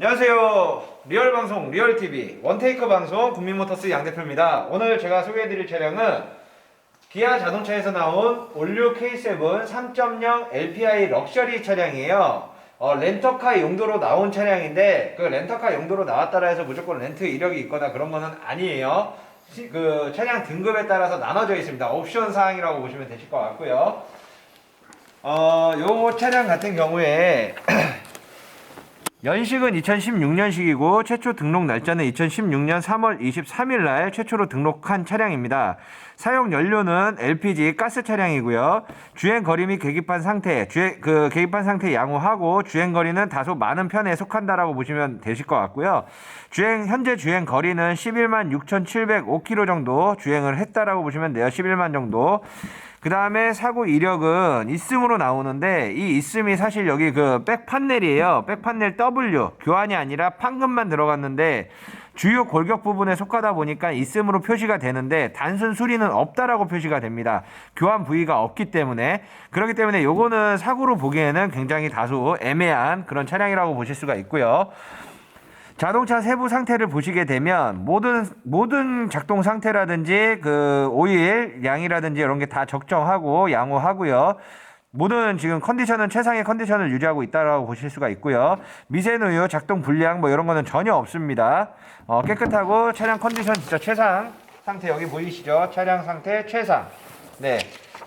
안녕하세요. 리얼 방송 리얼 TV 원테이크 방송 국민모터스 양 대표입니다. 오늘 제가 소개해드릴 차량은 기아 자동차에서 나온 올류 K7 3.0 LPI 럭셔리 차량이에요. 어, 렌터카 용도로 나온 차량인데 그 렌터카 용도로 나왔다라 해서 무조건 렌트 이력이 있거나 그런 거는 아니에요. 시- 그 차량 등급에 따라서 나눠져 있습니다. 옵션 사항이라고 보시면 되실 것 같고요. 어, 요 차량 같은 경우에 연식은 2016년식이고 최초 등록 날짜는 2016년 3월 23일 날 최초로 등록한 차량입니다. 사용 연료는 LPG 가스 차량이고요. 주행 거리 및 계기판 상태, 주행 그 계기판 상태 양호하고 주행 거리는 다소 많은 편에 속한다라고 보시면 되실 것 같고요. 주행 현재 주행 거리는 11만 6,705km 정도 주행을 했다라고 보시면 돼요. 11만 정도. 그 다음에 사고 이력은 있음으로 나오는데 이 있음이 사실 여기 그 백 판넬이에요. 백 판넬 W 교환이 아니라 판금만 들어갔는데 주요 골격 부분에 속하다 보니까 있음으로 표시가 되는데 단순 수리는 없다라고 표시가 됩니다. 교환 부위가 없기 때문에 그렇기 때문에 요거는 사고로 보기에는 굉장히 다소 애매한 그런 차량이라고 보실 수가 있고요. 자동차 세부 상태를 보시게 되면 모든 모든 작동 상태라든지 그 오일 양이라든지 이런 게 다 적정하고 양호하고요. 모든 지금 컨디션은 최상의 컨디션을 유지하고 있다라고 보실 수가 있고요. 미세누유, 작동 불량 뭐 이런 거는 전혀 없습니다. 어, 깨끗하고 차량 컨디션 진짜 최상 상태 여기 보이시죠? 차량 상태 최상. 네.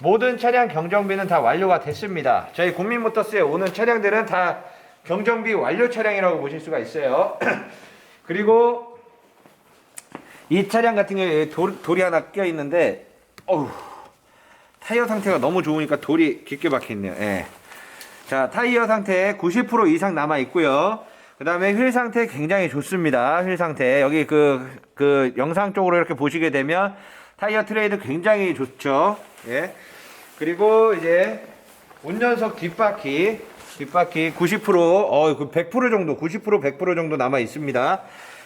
모든 차량 경정비는 다 완료가 됐습니다. 저희 국민모터스에 오는 차량들은 다 경정비 완료 차량이라고 보실 수가 있어요. 그리고 이 차량 같은 경우에 돌, 돌이 하나 껴 있는데, 어우, 타이어 상태가 너무 좋으니까 돌이 깊게 박혀 있네요. 예. 자, 타이어 상태 90% 이상 남아 있고요. 그 다음에 휠 상태 굉장히 좋습니다. 휠 상태. 여기 그, 그 영상 쪽으로 이렇게 보시게 되면 타이어 트레이드 굉장히 좋죠. 예. 그리고 이제 운전석 뒷바퀴, 뒷바퀴 90%, 어, 그100% 정도, 90% 100% 정도 남아 있습니다.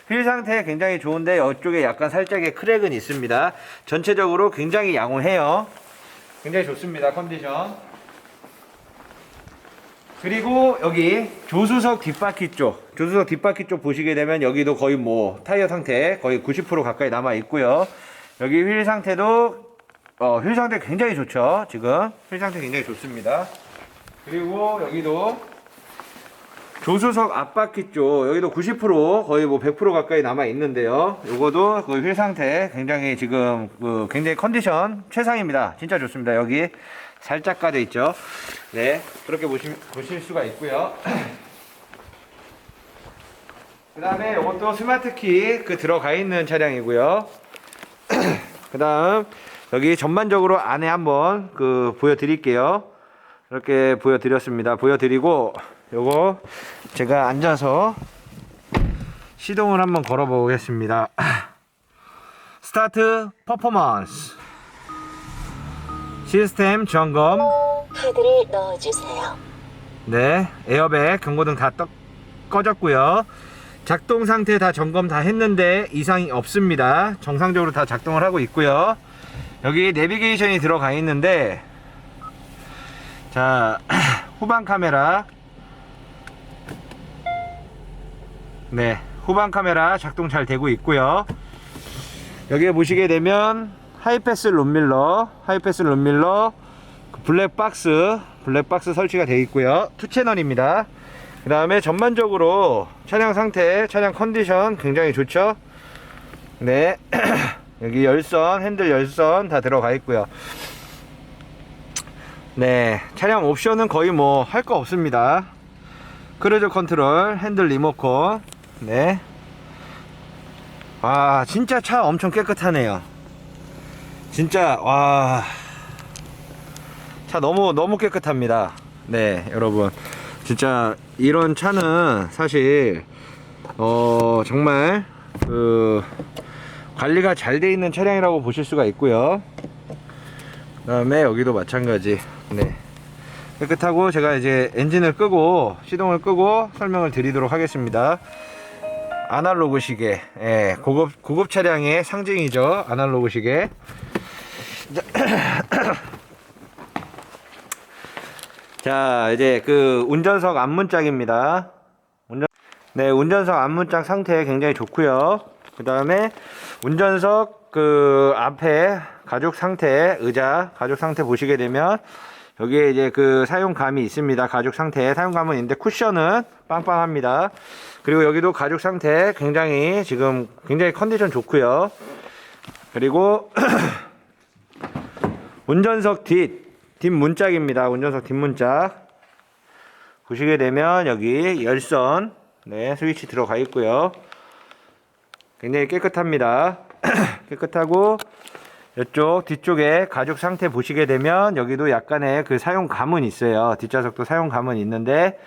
휠 상태 굉장히 좋은데 이쪽에 약간 살짝의 크랙은 있습니다. 전체적으로 굉장히 양호해요. 굉장히 좋습니다. 컨디션. 그리고 여기 조수석 뒷바퀴 쪽, 조수석 뒷바퀴 쪽 보시게 되면 여기도 거의 뭐 타이어 상태 거의 90% 가까이 남아 있고요. 여기 휠 상태도 어, 휠 상태 굉장히 좋죠. 지금 휠 상태 굉장히 좋습니다. 그리고 여기도 조수석 앞바퀴 쪽 여기도 90% 거의 뭐 100% 가까이 남아 있는데요. 요거도 그 휠 상태 굉장히 지금 그 굉장히 컨디션 최상입니다. 진짜 좋습니다. 여기 살짝 가져 있죠. 네 그렇게 보시, 보실 수가 있고요. 그 다음에 이것도 스마트키 그 들어가 있는 차량이고요. 그 다음 여기 전반적으로 안에 한번 그 보여드릴게요. 이렇게 보여드렸습니다. 보여드리고 요거 제가 앉아서 시동을 한번 걸어 보겠습니다. 스타트 퍼포먼스 시스템 점검 카드를 넣어주세요. 네 에어백 경고등 다 떠, 꺼졌고요 작동 상태 다 점검 다 했는데 이상이 없습니다 정상적으로 다 작동을 하고 있고요 여기 내비게이션이 들어가 있는데 자 후방 카메라. 네 후방 카메라 작동 잘 되고 있고요. 여기에 보시게 되면 하이패스 룸밀러 하이패스 룸밀러 그 블랙박스 블랙박스 설치가 되어 있고요. 투 채널입니다. 그 다음에 전반적으로 차량 상태 차량 컨디션 굉장히 좋죠? 네 여기 열선 핸들 열선 다 들어가 있고요 네 차량 옵션은 거의 뭐 할 거 없습니다 크루즈 컨트롤 핸들 리모컨 네 와, 진짜 차 엄청 깨끗하네요. 진짜, 와. 차 너무, 너무 깨끗합니다. 네, 여러분. 진짜, 이런 차는 사실, 어, 정말, 그, 관리가 잘 돼 있는 차량이라고 보실 수가 있고요. 그 다음에 여기도 마찬가지. 네. 깨끗하고 제가 이제 엔진을 끄고 시동을 끄고 설명을 드리도록 하겠습니다. 아날로그 시계, 예, 고급 고급 차량의 상징이죠. 아날로그 시계. 자, 이제 그 운전석 앞문짝입니다. 운전 네, 운전석 앞문짝 상태 굉장히 좋고요. 그 다음에 운전석 그 앞에 가죽 상태, 의자 가죽 상태 보시게 되면 여기에 이제 그 사용감이 있습니다. 가죽 상태 사용감은 있는데 쿠션은 빵빵합니다. 그리고 여기도 가죽 상태 굉장히 지금 굉장히 컨디션 좋고요. 그리고 운전석 뒷, 뒷문짝입니다. 운전석 뒷문짝. 보시게 되면 여기 열선, 네, 스위치 들어가 있고요. 굉장히 깨끗합니다. 깨끗하고 이쪽 뒤쪽에 가죽 상태 보시게 되면 여기도 약간의 그 사용 감은 있어요. 뒷좌석도 사용 감은 있는데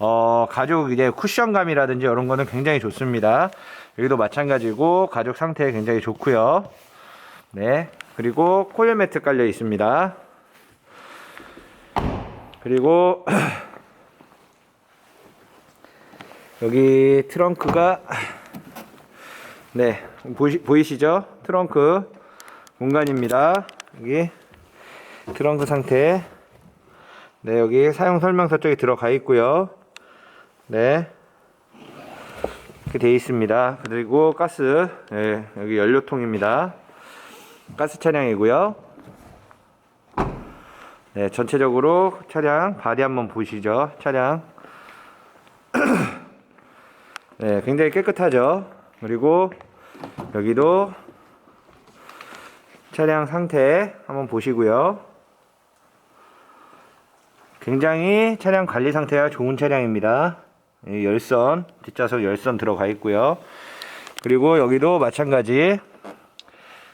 어, 가죽 이제 쿠션감이라든지 이런 거는 굉장히 좋습니다. 여기도 마찬가지고 가죽 상태 굉장히 좋고요. 네. 그리고 코일 매트 깔려 있습니다. 그리고 여기 트렁크가 네 보시, 보이 시죠? 트렁크 공간입니다. 여기 트렁크 상태 네 여기 사용 설명서 쪽에 들어가 있고요. 네 이렇게 돼 있습니다. 그리고 가스 네, 여기 연료통입니다. 가스 차량이고요. 네, 전체적으로 차량 바디 한번 보시죠. 차량. 네, 굉장히 깨끗하죠. 그리고 여기도 차량 상태 한번 보시고요. 굉장히 차량 관리 상태가 좋은 차량입니다. 이 열선, 뒷좌석 열선 들어가 있고요. 그리고 여기도 마찬가지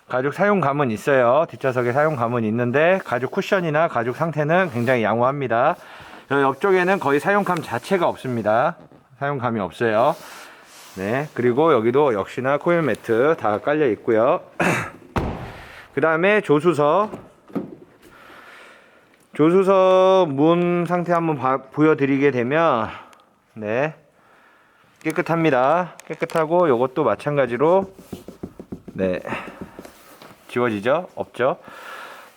가죽 사용감은 있어요. 뒷좌석에 사용감은 있는데 가죽 쿠션이나 가죽 상태는 굉장히 양호합니다. 저 옆쪽에는 거의 사용감 자체가 없습니다. 사용감이 없어요. 네. 그리고 여기도 역시나 코일 매트 다 깔려 있고요. 그 다음에 조수석. 조수석 문 상태 한번 봐- 보여드리게 되면, 네. 깨끗합니다. 깨끗하고 요것도 마찬가지로, 네. 지워지죠? 없죠?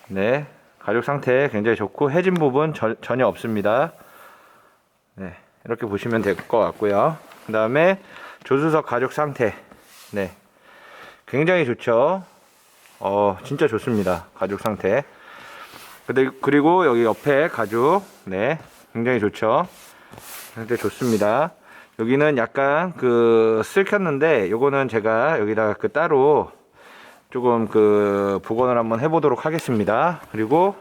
네. 가죽 상태 굉장히 좋고 해진 부분 저- 전혀 없습니다. 네. 이렇게 보시면 될 것 같고요. 그 다음에 조수석 가죽 상태. 네. 굉장히 좋죠? 어, 진짜 좋습니다. 가죽 상태. 그리- 그리고 여기 옆에 가죽. 네. 굉장히 좋죠? 상태 좋습니다. 여기는 약간 그 쓸켰는데 요거는 제가 여기다가 그 따로 조금 그 복원을 한번 해보도록 하겠습니다. 그리고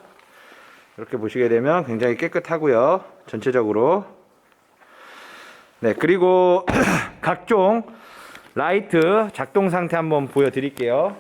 이렇게 보시게 되면 굉장히 깨끗하고요. 전체적으로. 네, 그리고 각종 라이트 작동 상태 한번 보여드릴게요.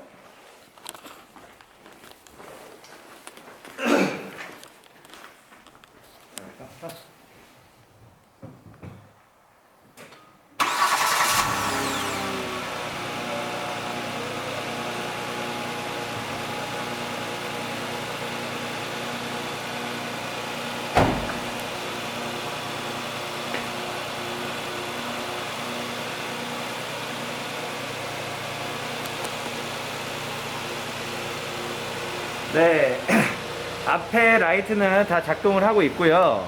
네. 앞에 라이트는 다 작동을 하고 있고요.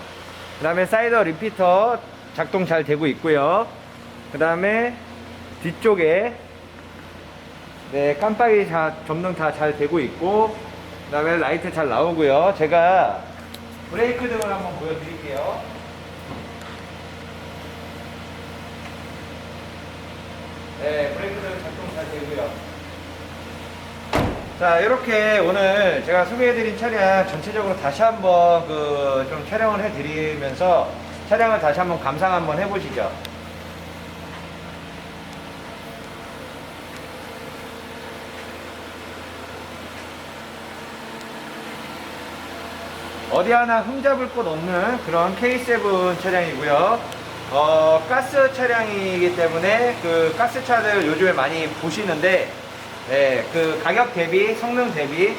그 다음에 사이더 리피터 작동 잘 되고 있고요. 그 다음에 뒤쪽에 네, 깜빡이 자, 점등 다 잘 되고 있고 그 다음에 라이트 잘 나오고요. 제가 브레이크 등을 한번 보여드릴게요. 네, 브레이크 등 작동 잘 되고요. 자, 이렇게 오늘 제가 소개해드린 차량 전체적으로 다시 한번 그 좀 촬영을 해드리면서 차량을 다시 한번 감상 한번 해보시죠. 어디 하나 흠잡을 곳 없는 그런 K7 차량이고요. 어, 가스 차량이기 때문에 그 가스 차들 요즘에 많이 보시는데 네, 그 가격 대비, 성능 대비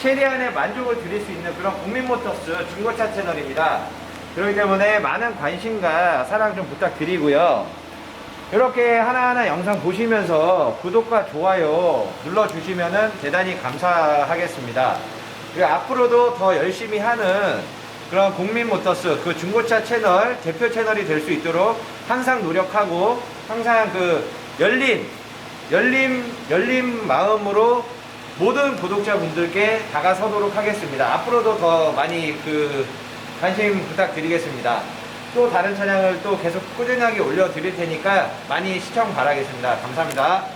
최대한의 만족을 드릴 수 있는 그런 국민모터스 중고차 채널입니다. 그렇기 때문에 많은 관심과 사랑 좀 부탁드리고요. 이렇게 하나하나 영상 보시면서 구독과 좋아요 눌러주시면 대단히 감사하겠습니다. 그리고 앞으로도 더 열심히 하는 그런 국민 모터스 그 중고차 채널 대표 채널이 될 수 있도록 항상 노력하고 항상 그 열린 열린 열린 마음으로 모든 구독자분들께 다가서도록 하겠습니다. 앞으로도 더 많이 그 관심 부탁드리겠습니다. 또 다른 차량을 또 계속 꾸준하게 올려드릴 테니까 많이 시청 바라겠습니다. 감사합니다.